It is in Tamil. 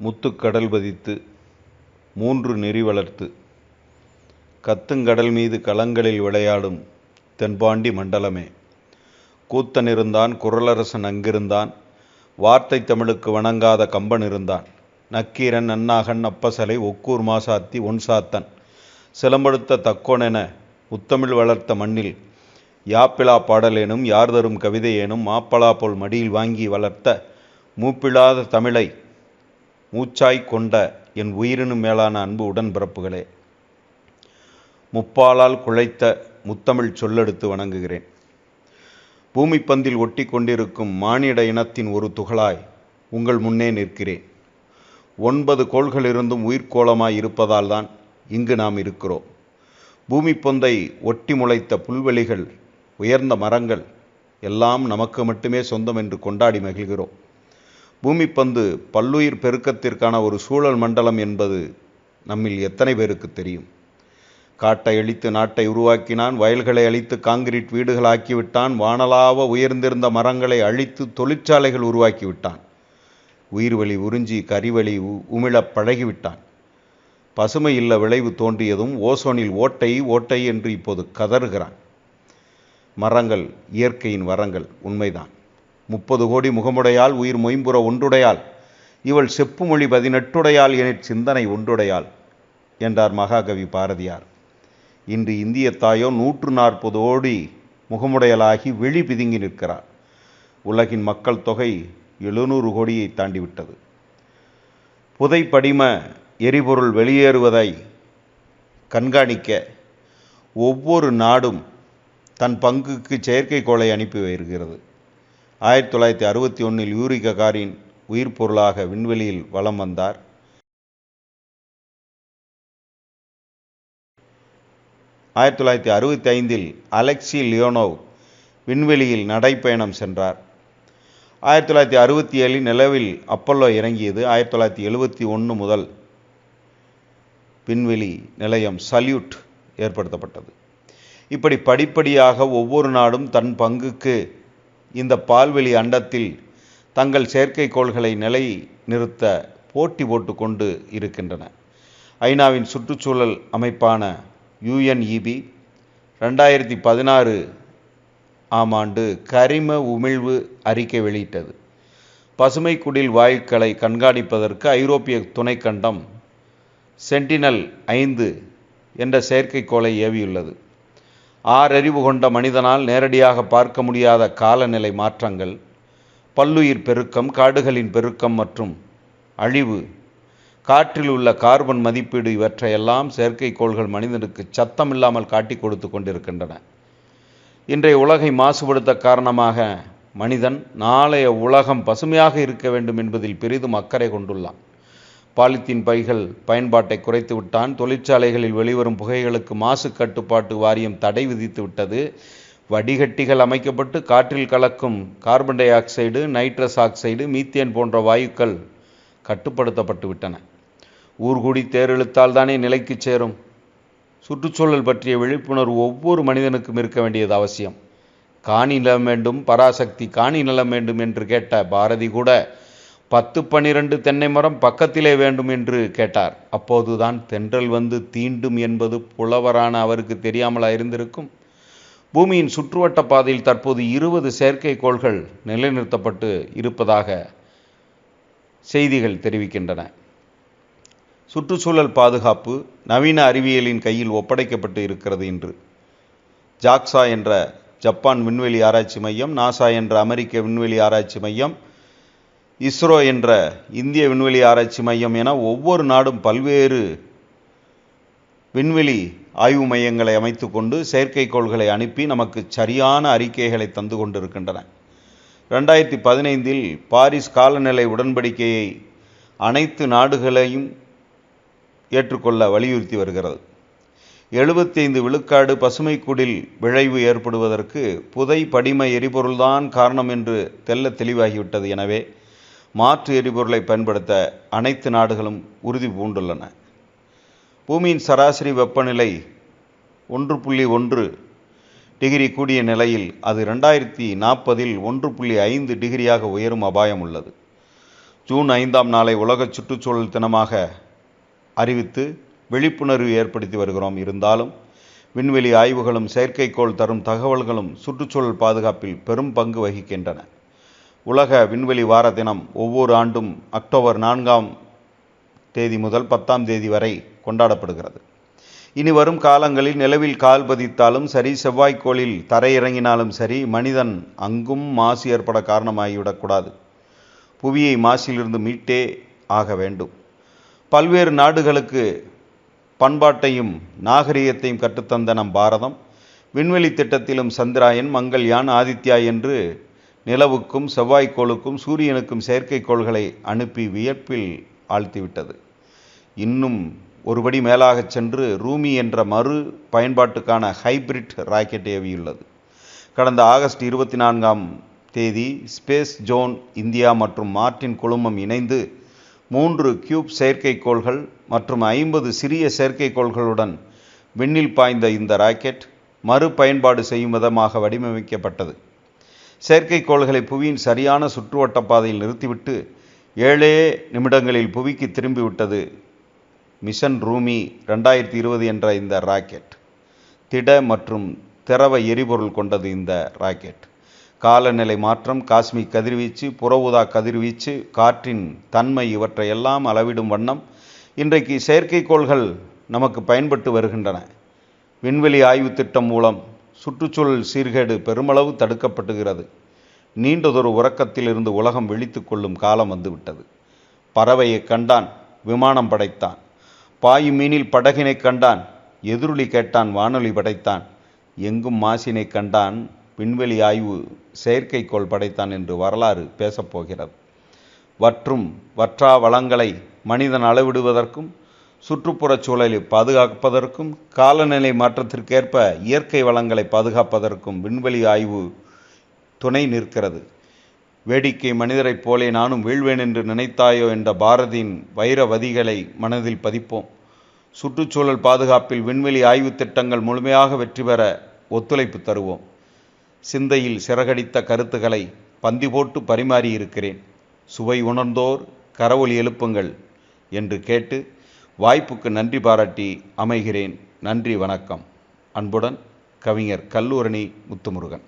முத்துக்கடல் பதித்து மூன்று நெறி வளர்த்து கத்துங்கடல் மீது களங்களில் விளையாடும் தென்பாண்டி மண்டலமே. கூத்தன் இருந்தான் குரலரசன் அங்கிருந்தான் வார்த்தை தமிழுக்கு வணங்காத கம்பன் இருந்தான். நக்கீரன் நன்னாகன் அப்பசலை ஒக்கூர் மாசாத்தி ஒன்சாத்தன் சிலம்படுத்த தக்கோனென முத்தமிழ் வளர்த்த மண்ணில் யாப்பிலா பாடலேனும் யார் தரும் கவிதையேனும் மாப்பலா போல் மடியில் வாங்கி வளர்த்த மூப்பிழாத தமிழை மூச்சாய் கொண்ட என் உயிரினும் மேலான அன்பு உடன்பிறப்புகளே முப்பாலால் குழைத்த முத்தமிழ் சொல்லெடுத்து வணங்குகிறேன். பூமிப்பந்தில் ஒட்டி கொண்டிருக்கும் மானிட இனத்தின் ஒரு துகளாய் உங்கள் முன்னே நிற்கிறேன். ஒன்பது கோள்களிருந்தும் உயிர்கோளமாய் இருப்பதால் தான் இங்கு நாம் இருக்கிறோம். பூமிப்பொந்தை ஒட்டி முளைத்த புல்வெளிகள் உயர்ந்த மரங்கள் எல்லாம் நமக்கு மட்டுமே சொந்தம் என்று கொண்டாடி மகிழ்கிறோம். பூமிப்பந்து பல்லுயிர் பெருக்கத்திற்கான ஒரு சூழல் மண்டலம் என்பது நம்மில் எத்தனை பேருக்கு தெரியும்? காட்டை அழித்து நாட்டை உருவாக்கினான் வயல்களை அழித்து காங்கிரீட் வீடுகளாக்கிவிட்டான் வானலாவ உயர்ந்திருந்த மரங்களை அழித்து தொழிற்சாலைகள் உருவாக்கிவிட்டான். உயிர்வழி உறிஞ்சி கரிவழி உமிழப் பழகிவிட்டான். பசுமை இல்ல விளைவு தோன்றியதும் ஓசோனில் ஓட்டை ஓட்டை என்று இப்போது கதறுகிறான். மரங்கள் இயற்கையின் வரங்கள் உண்மைதான். முப்பது கோடி முகமுடையால் உயிர் மொயம்புற ஒன்றுடையால் இவள் செப்பு மொழி பதினெட்டுடையால் என சிந்தனை ஒன்றுடையாள் என்றார் மகாகவி பாரதியார். இன்று இந்திய தாயோ நூற்று நாற்பது கோடி முகமுடையலாகி வெளி பிதுங்கி நிற்கிறார். உலகின் மக்கள் தொகை எழுநூறு கோடியை தாண்டிவிட்டது. புதை படிம எரிபொருள் வெளியேறுவதை கண்காணிக்க ஒவ்வொரு நாடும் தன் பங்குக்கு செயற்கைக்கோளை அனுப்பி வருகிறது. ஆயிரத்தி தொள்ளாயிரத்தி அறுபத்தி ஒன்றில் யூரி ககாரின் உயிர் பொருளாக விண்வெளியில் வலம் வந்தார். ஆயிரத்தி தொள்ளாயிரத்தி அறுபத்தி ஐந்தில் அலெக்சி லியோனோவ் விண்வெளியில் நடைப்பயணம் சென்றார். ஆயிரத்தி தொள்ளாயிரத்தி அறுபத்தி ஏழில் நிலவில் அப்பல்லோ இறங்கியது. ஆயிரத்தி தொள்ளாயிரத்தி எழுபத்தி ஒன்று முதல் விண்வெளி நிலையம் சல்யூட் ஏற்படுத்தப்பட்டது. இப்படி படிப்படியாக ஒவ்வொரு நாடும் தன் பங்குக்கு இந்த பால்வெளி அண்டத்தில் தங்கள் செயற்கைக்கோள்களை நிலை நிறுத்த போட்டி போட்டுக்கொண்டு இருக்கின்றன. ஐநாவின் சுற்றுச்சூழல் அமைப்பான யுஎன்இபி ரெண்டாயிரத்தி பதினாறு ஆம் ஆண்டு கரிம உமிழ்வு அறிக்கை வெளியிட்டது. பசுமை குடில் வாயுக்களை கண்காணிப்பதற்கு ஐரோப்பிய துணைக்கண்டம் சென்டினல் ஐந்து என்ற செயற்கைக்கோளை ஏவியுள்ளது. ஆறறிவு கொண்ட மனிதனால் நேரடியாக பார்க்க முடியாத காலநிலை மாற்றங்கள் பல்லுயிர் பெருக்கம் காடுகளின் பெருக்கம் மற்றும் அழிவு காற்றில் உள்ள கார்பன் மதிப்பீடு இவற்றையெல்லாம் செயற்கைக்கோள்கள் மனிதனுக்கு சத்தமில்லாமல் காட்டி கொடுத்து கொண்டிருக்கின்றன. இன்றைய உலகை மாசுபடுத்த காரணமாக மனிதன் நாளைய உலகம் பசுமையாக இருக்க வேண்டும் என்பதில் பெரிதும் அக்கறை கொண்டுள்ளான். பாலித்தீன் பைகள் பயன்பாட்டை குறைத்து விட்டான். தொழிற்சாலைகளில் வெளிவரும் புகைகளுக்கு மாசு கட்டுப்பாட்டு வாரியம் தடை விதித்து விட்டது. வடிகட்டிகள் அமைக்கப்பட்டு காற்றில் கலக்கும் carbon dioxide nitrous oxide methane போன்ற வாயுக்கள் கட்டுப்படுத்தப்பட்டு விட்டன. ஊர்குடி தேரெழுத்தால் தானே நிலைக்கு சேரும். சுற்றுச்சூழல் பற்றிய விழிப்புணர்வு ஒவ்வொரு மனிதனுக்கும் இருக்க வேண்டியது அவசியம். காணி நிலம் வேண்டும் பராசக்தி காணி நிலம் வேண்டும் என்று கேட்ட பாரதி கூட பத்து பன்னிரண்டு தென்னை மரம் பக்கத்திலே வேண்டும் என்று கேட்டார். அப்போதுதான் தென்றல் வந்து தீண்டும் என்பது புலவரான அவருக்கு தெரியாமலா இருந்திருக்கும். பூமியின் சுற்றுவட்ட பாதையில் தற்போது இருபது செயற்கைக்கோள்கள் நிலைநிறுத்தப்பட்டு இருப்பதாக செய்திகள் தெரிவிக்கின்றன. சுற்றுச்சூழல் பாதுகாப்பு நவீன அறிவியலின் கையில் ஒப்படைக்கப்பட்டு இருக்கிறது இன்று. ஜாக்சா என்ற ஜப்பான் விண்வெளி ஆராய்ச்சி மையம் நாசா என்ற அமெரிக்க விண்வெளி ஆராய்ச்சி மையம் இஸ்ரோ என்ற இந்திய விண்வெளி ஆராய்ச்சி மையம் என ஒவ்வொரு நாடும் பல்வேறு விண்வெளி ஆய்வு மையங்களை அமைத்து கொண்டு செயற்கைக்கோள்களை அனுப்பி நமக்கு சரியான அறிக்கைகளை தந்து கொண்டிருக்கின்றன. ரெண்டாயிரத்தி பதினைந்தில் பாரிஸ் காலநிலை உடன்படிக்கையை அனைத்து நாடுகளையும் ஏற்றுக்கொள்ள வலியுறுத்தி வருகிறது. எழுபத்தைந்து விழுக்காடு பசுமை குடில் விளைவு ஏற்படுவதற்கு புதை படிம எரிபொருள்தான் காரணம் என்று தெல்ல தெளிவாகிவிட்டது. எனவே மாற்று எரிபொருளை பயன்படுத்த அனைத்து நாடுகளும் உறுதி பூண்டுள்ளன. பூமியின் சராசரி வெப்பநிலை ஒன்று புள்ளி ஒன்று டிகிரி கூடிய நிலையில் அது ரெண்டாயிரத்தி நாற்பதில் ஒன்று புள்ளி ஐந்து டிகிரியாக உயரும் அபாயம் உள்ளது. ஜூன் ஐந்தாம் நாளை உலக சுற்றுச்சூழல் தினமாக அறிவித்து விழிப்புணர்வு ஏற்படுத்தி வருகிறோம். இருந்தாலும் விண்வெளி ஆய்வுகளும் செயற்கைக்கோள் தரும் தகவல்களும் சுற்றுச்சூழல் பாதுகாப்பில் பெரும் பங்கு வகிக்கின்றன. உலக விண்வெளி வார தினம் ஒவ்வொரு ஆண்டும் அக்டோபர் நான்காம் தேதி முதல் பத்தாம் தேதி வரை கொண்டாடப்படுகிறது. இனி வரும் காலங்களில் நிலவில் கால் பதித்தாலும் சரி செவ்வாய்க்கோளில் தரையிறங்கினாலும் சரி மனிதன் அங்கும் மாசு ஏற்பட காரணமாகிவிடக்கூடாது. புவியை மாசிலிருந்து மீட்டே ஆக வேண்டும். பல்வேறு நாடுகளுக்கு பண்பாட்டையும் நாகரிகத்தையும் கற்றுத்தந்த நம் பாரதம் விண்வெளி திட்டத்திலும் சந்திராயன் மங்கள்யான் ஆதித்யா என்று நிலவுக்கும் செவ்வாய்க்கோளுக்கும் சூரியனுக்கும் செயற்கைக்கோள்களை அனுப்பி வியப்பில் ஆழ்த்திவிட்டது. இன்னும் ஒருபடி மேலாகச் சென்று ரூமி என்ற மறு பயன்பாட்டுக்கான ஹைபிரிட் ராக்கெட் ஏவியுள்ளது. கடந்த ஆகஸ்ட் இருபத்தி நான்காம் தேதி ஸ்பேஸ் ஜோன் இந்தியா மற்றும் மார்டின் குழுமம் இணைந்து மூன்று கியூப் செயற்கைக்கோள்கள் மற்றும் ஐம்பது சிறிய செயற்கைக்கோள்களுடன் விண்ணில் பாய்ந்த இந்த ராக்கெட் மறுபயன்பாடு செய்யும் விதமாக வடிவமைக்கப்பட்டது. செயற்கைக்கோள்களை புவியின் சரியான சுற்றுவட்ட பாதையில் நிறுத்திவிட்டு ஏழே நிமிடங்களில் புவிக்கு திரும்பிவிட்டது மிஷன் ரூமி ரெண்டாயிரத்தி இருபது என்ற இந்த ராக்கெட். திட மற்றும் திரவ எரிபொருள் கொண்டது இந்த ராக்கெட். காலநிலை மாற்றம் காஸ்மிக் கதிர்வீச்சு புற ஊதா கதிர்வீச்சு காற்றின் தன்மை இவற்றையெல்லாம் அளவிடும் வண்ணம் இன்றைக்கு செயற்கைக்கோள்கள் நமக்கு பயன்பட்டு வருகின்றன. விண்வெளி ஆய்வு திட்டம் மூலம் சுற்றுச்சூழல் சீர்கேடு பெருமளவு தடுக்கப்பட்டுகிறது. நீண்டதொரு உறக்கத்திலிருந்து உலகம் விழித்து கொள்ளும் காலம் வந்துவிட்டது. பறவையை கண்டான் விமானம் படைத்தான். பாயும் மீனில் படகினை கண்டான் எதிரொலி கேட்டான் வானொலி படைத்தான். எங்கும் மாசினை கண்டான் விண்வெளி ஆய்வு செயற்கைக்கோள் படைத்தான் என்று வரலாறு பேசப்போகிறது வற்றும் வற்றா வளங்களை மனிதன் அளவிடுவதற்கும் சுற்றுப்புறச் சூழலை பாதுகாப்பதற்கும் காலநிலை மாற்றத்திற்கேற்ப இயற்கை வளங்களை பாதுகாப்பதற்கும் விண்வெளி ஆய்வு துணை நிற்கிறது. வேடிக்கை மனிதரைப் போலே நானும் வீழ்வேன் என்று நினைத்தாயோ என்ற பாரதியின் வைரவதிகளை மனதில் பதிப்போம். சுற்றுச்சூழல் பாதுகாப்பில் விண்வெளி ஆய்வு திட்டங்கள் முழுமையாக வெற்றி பெற ஒத்துழைப்பு தருவோம். சிந்தையில் சிறகடித்த கருத்துக்களை பந்தி போட்டு பரிமாறியிருக்கிறேன். சுவை உணர்ந்தோர் கரவொலி எழுப்புங்கள் என்று கேட்டு வாய்ப்புக்கு நன்றி பாராட்டி அமைகிறேன். நன்றி வணக்கம். அன்புடன் கவிஞர் கல்லூரணி முத்துமுருகன்.